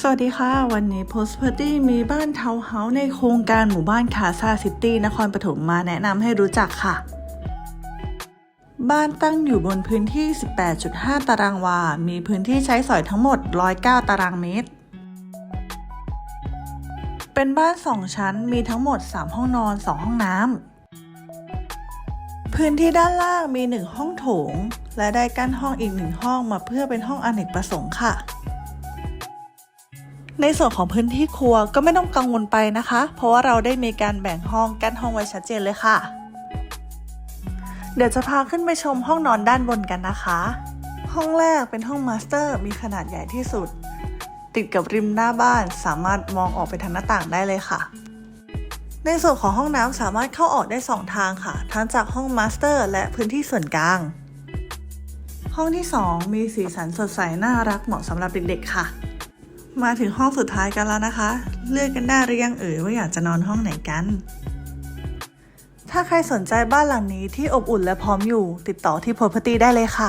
สวัสดีค่ะ วันนี้ Post p a r t y มีบ้านทาวน์เฮาส์ในโครงการหมู่บ้านคาซาซิตี้นครปฐมมาแนะนำให้รู้จักค่ะ บ้านตั้งอยู่บนพื้นที่ 18.5 ตารางวา มีพื้นที่ใช้สอยทั้งหมด 109 ตารางเมตร เป็นบ้าน 2 ชั้นมีทั้งหมด 3 ห้องนอน 2 ห้องน้ำพื้นที่ด้านล่างมี 1 ห้องโถง และได้กั้นห้องอีก 1 ห้องมาเพื่อเป็นห้องอเนกประสงค์ค่ะ ในส่วนของพื้นที่ครัวก็ไม่ต้องกังวลไปนะคะ เพราะว่าเราได้มีการแบ่งห้องกั้นห้องไว้ชัดเจนเลยค่ะ เดี๋ยวจะพาขึ้นไปชมห้องนอนด้านบนกันนะคะ ห้องแรกเป็นห้องมาสเตอร์มีขนาดใหญ่ที่สุด ติดกับริมหน้าบ้านสามารถมองออกไปทางหน้าต่างได้เลยค่ะ ในส่วนของห้องน้ำสามารถเข้าออกได้ 2 ทางค่ะ ทั้งจากห้องมาสเตอร์และพื้นที่ส่วนกลางห้องที่ 2 มีสีสันสดใสน่ารักเหมาะสำหรับเด็กๆค่ะ มาถึงห้องสุดท้ายกันแล้วนะคะ เลือกกันได้หรือยังเอ่ยว่าอยากจะนอนห้องไหนกัน ถ้าใครสนใจบ้านหลังนี้ที่อบอุ่นและพร้อมอยู่ ติดต่อที่ Property ได้เลยค่ะ